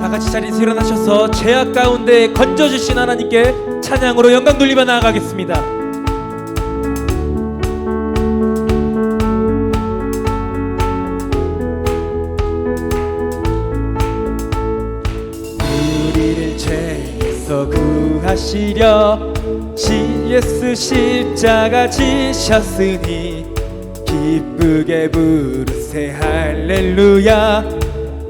다 같이 자리에서 일어나셔서 죄악 가운데 건져주신 하나님께 찬양으로 영광 돌리며 나아가겠습니다. 구하시려 예수 십자가 지셨으니 기쁘게 부르세 할렐루야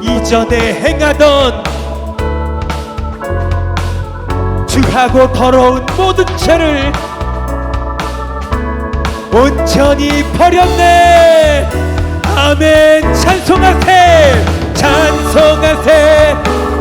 이전에 행하던 주하고 더러운 모든 죄를 온전히 버렸네. 아멘. 찬송하세. 찬송하세.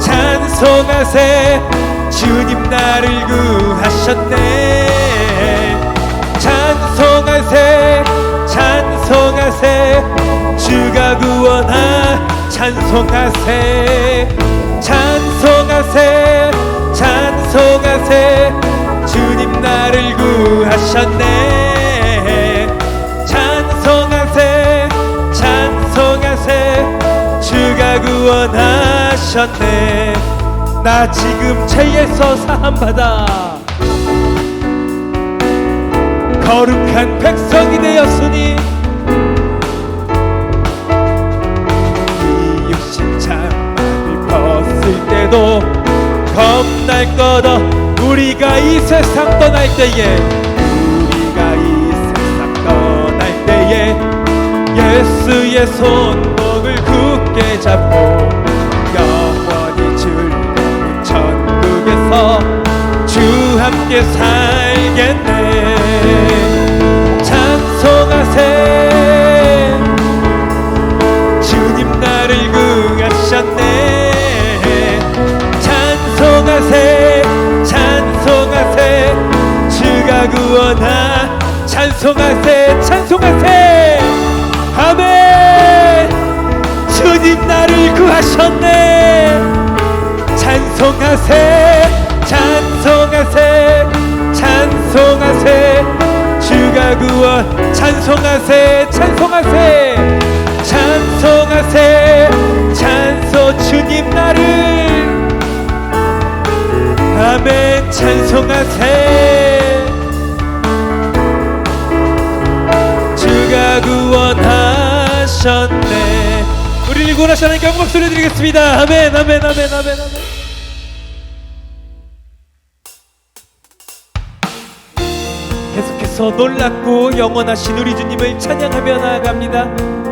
찬송하세. 주님 나를 구하셨네. 찬송하세. 찬송하세. 주가 구원하 찬송하세 찬송하세 찬송하세. 주님 나를 구하셨네. 찬송하세 찬송하세. 주가 구원하셨네. 나 지금 죄에서 사함받아. 거룩한 백성이 되었으니 때도 겁날 거다. 우리가 이 세상 떠날 때에. 우리가 이 세상 떠날 때에. 예수의 손목을 굳게 잡고 영원히 즐거운 천국에서 주 함께 살겠네. 찬송하세 구원하. 찬송하세 찬송하세. 아멘. 주님 나를 구하셨네. 찬송하세 찬송하세 찬송하세. 주가 구원 찬송하세 찬송하세. 찬송하세 찬송 주님 나를. 아멘. 찬송하세 주가 구원하셨네. 우리를 구원하시는 경박소리 드리겠습니다. 아멘 아멘 아멘 아멘 아멘. 계속해서 놀랍고 영원하신 우리 주님을 찬양하며 나아갑니다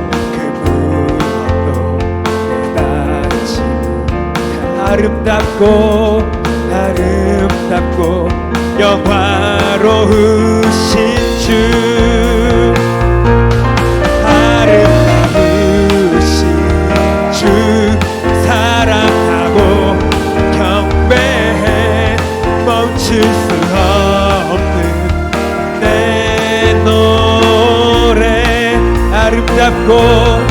아름답고 아름답고 영화로우신 주. 아름다우신 주. 사랑하고 경배해. 멈출 수 없는 내 노래. 아름답고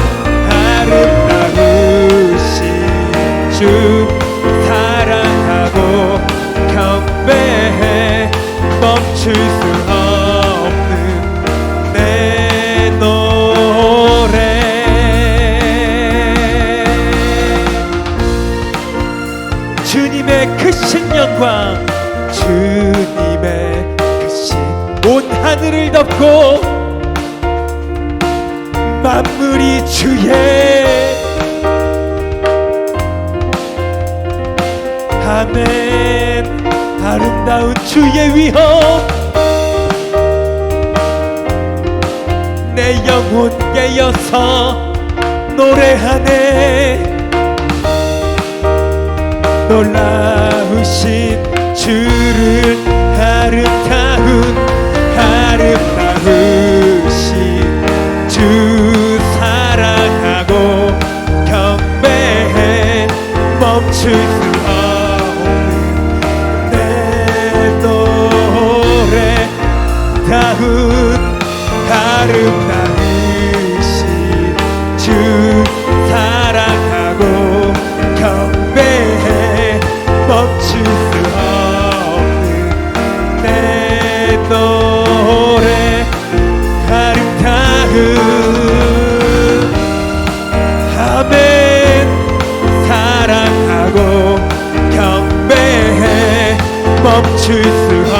주님의 크신 영광 주님의 크신 온 하늘을 덮고 만물이 주의 아멘. 아름다운 주의 위엄 내 영혼 깨어서 노래하네 놀라우신 주를 아름다운 아름다우신 주 사랑하고 경배해 멈출 수 멈출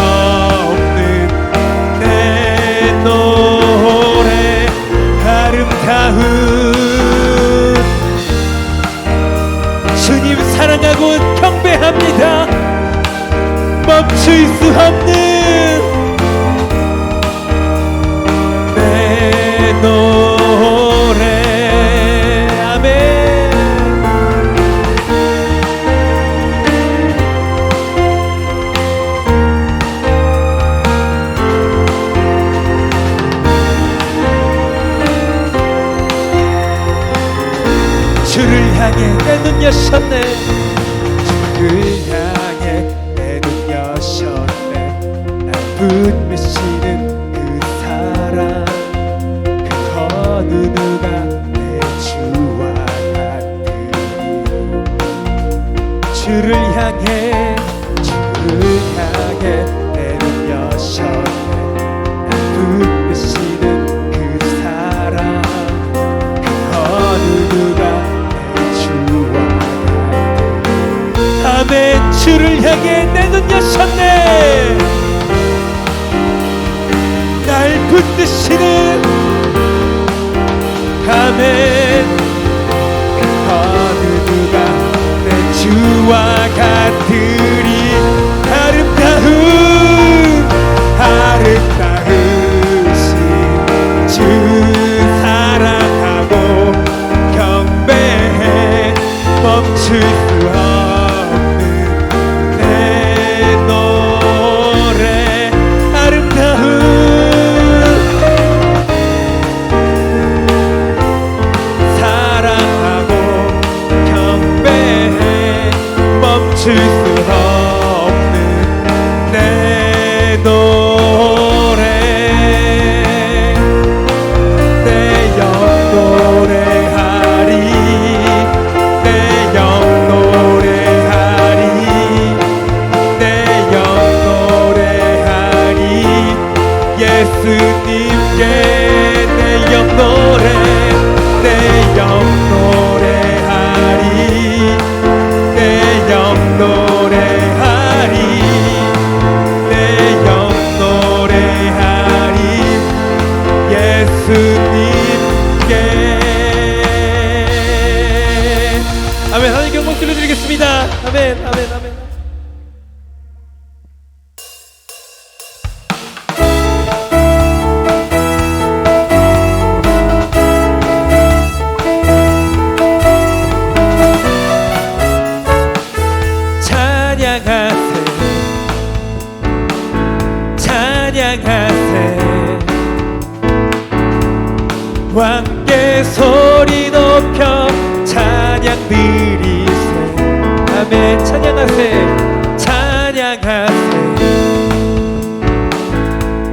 주를 향해 내 눈 여셨네. 주를 향해 내 눈 여셨네. 날 분미시는 그 사랑 그 어느 누가 내 주와 같으니. 주를 향해 주를 향해 내눈 여셨네. 날 붙드시는 아멘 어느 누가 내 주와 같으리 아름다운 아름다우신 주 사랑하고 경배해 멈출 없 예수님께 아멘. 하나님 경복 들려드리겠습니다. 아멘 아멘 아멘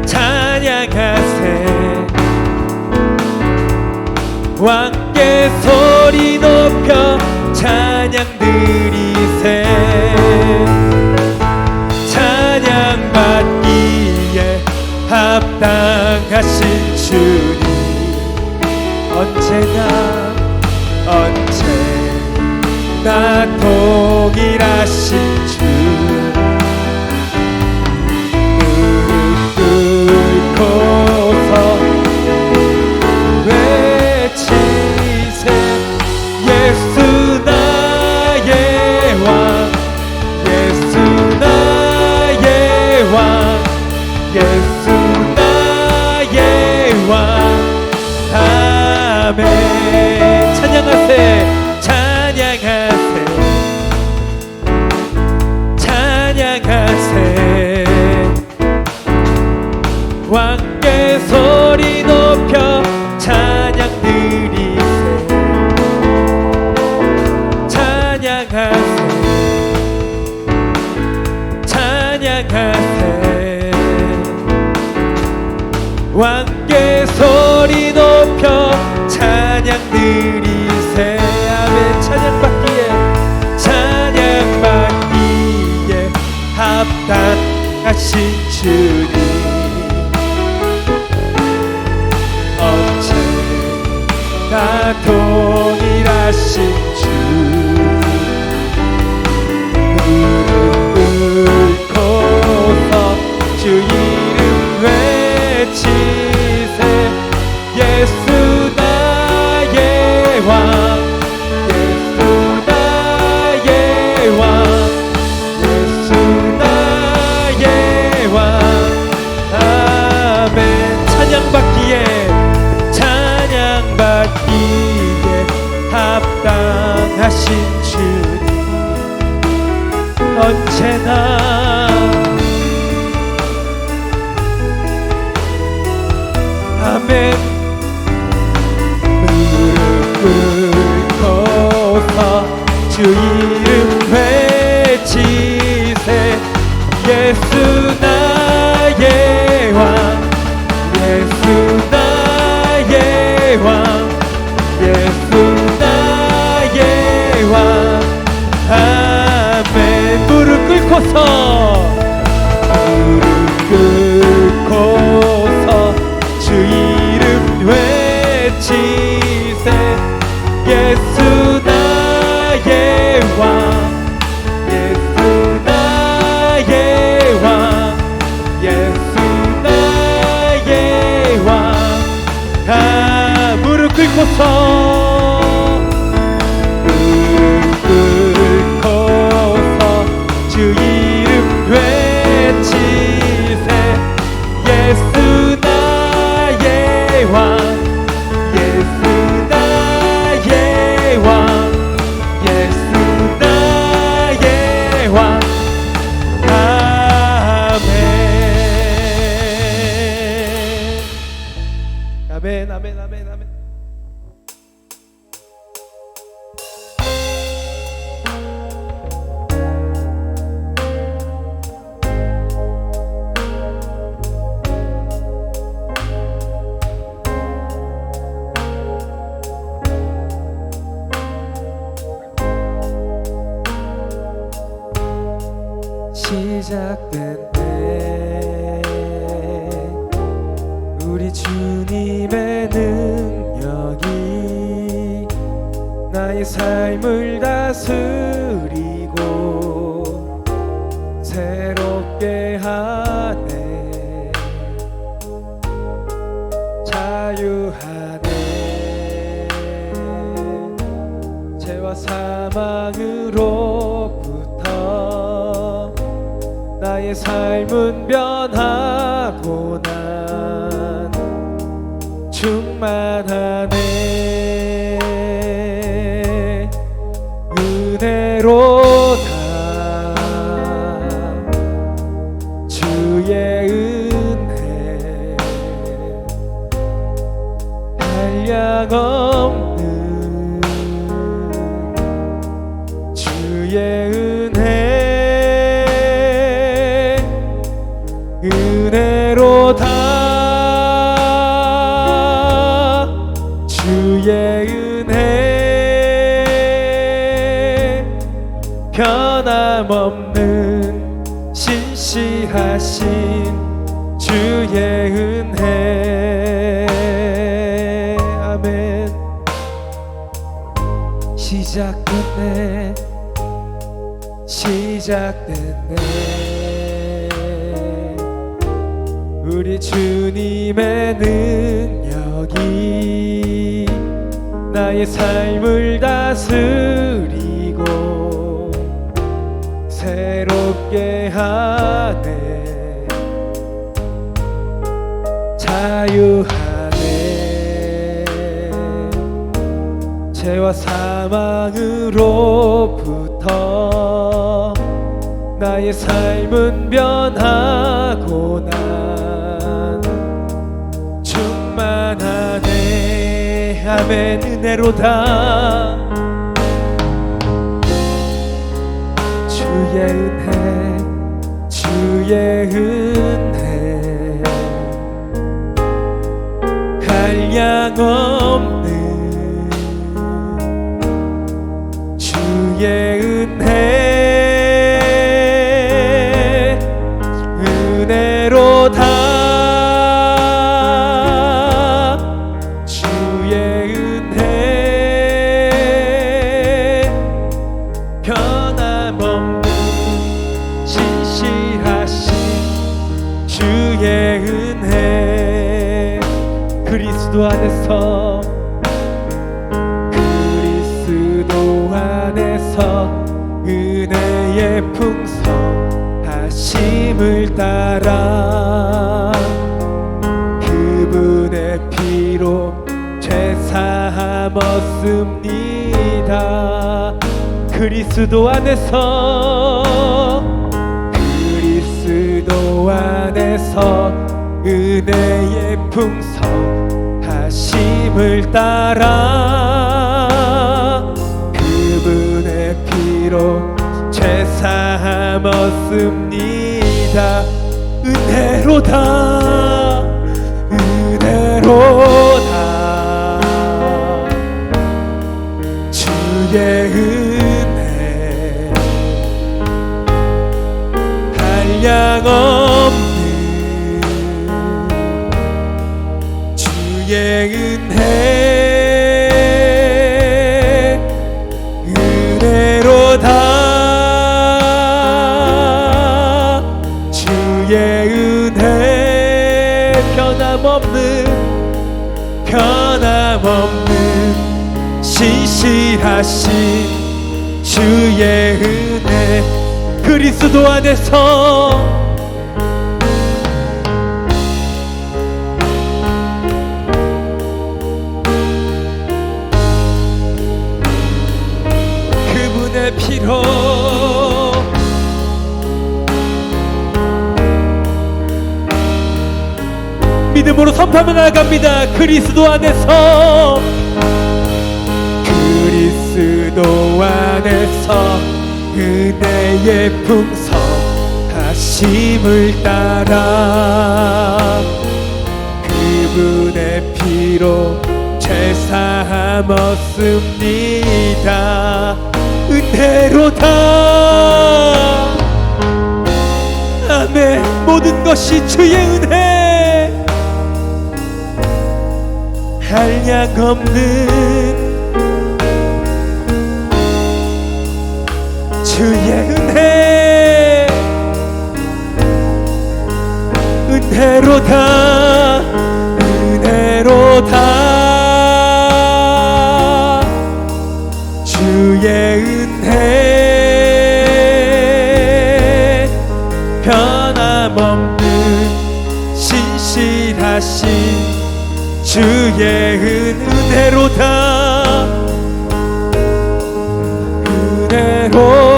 찬양하세 왕께 소리 높여 찬양 드리세 찬양 받기에 합당하신 주님 언제나 언제나 동일하신 주. 왕께 소리 높여 찬양 드리세 아멘 찬양 받기에 찬양 받기에 합당하신 주님. 언제나 동일하신 주 우리 내 환. 시작된 때 우리 주님의 능력이 나의 삶을 다스 삶은 변하고 난 충만하네. 변함없는 신실하신 주의 은혜. 아멘. 시작됐네. 시작됐네. 우리 주님의 능력이 나의 삶을 다스 새롭게 하네. 자유하네. 죄와 사망으로부터 나의 삶은 변하고 난 충만하네. 아멘. 은혜로다 주의 은혜. 한량 없는 주의 은혜. 은혜 사함었습니다. 그리스도 안에서 그리스도 안에서 은혜의 풍성하심을 따라 그분의 피로 죄 사함었습니다. 은혜로다 은혜로다 주의 은혜. 한량 없는 주의 은혜 신실하신 주의 은혜 그리스도 안에서. 그분의 피로 믿음으로 선포하며 나아갑니다. 그리스도 안에서 그리스도 안에서 은혜의 풍성하심을 따라 그분의 피로 죄 사함었습니다. 은혜로다. 아멘. 모든 것이 주의 은혜. 한량 없는 주의 은혜. 은혜로 다 은혜로 다. 주의 은혜. 변함없는 신실하신 주의 은혜로 다. 은혜로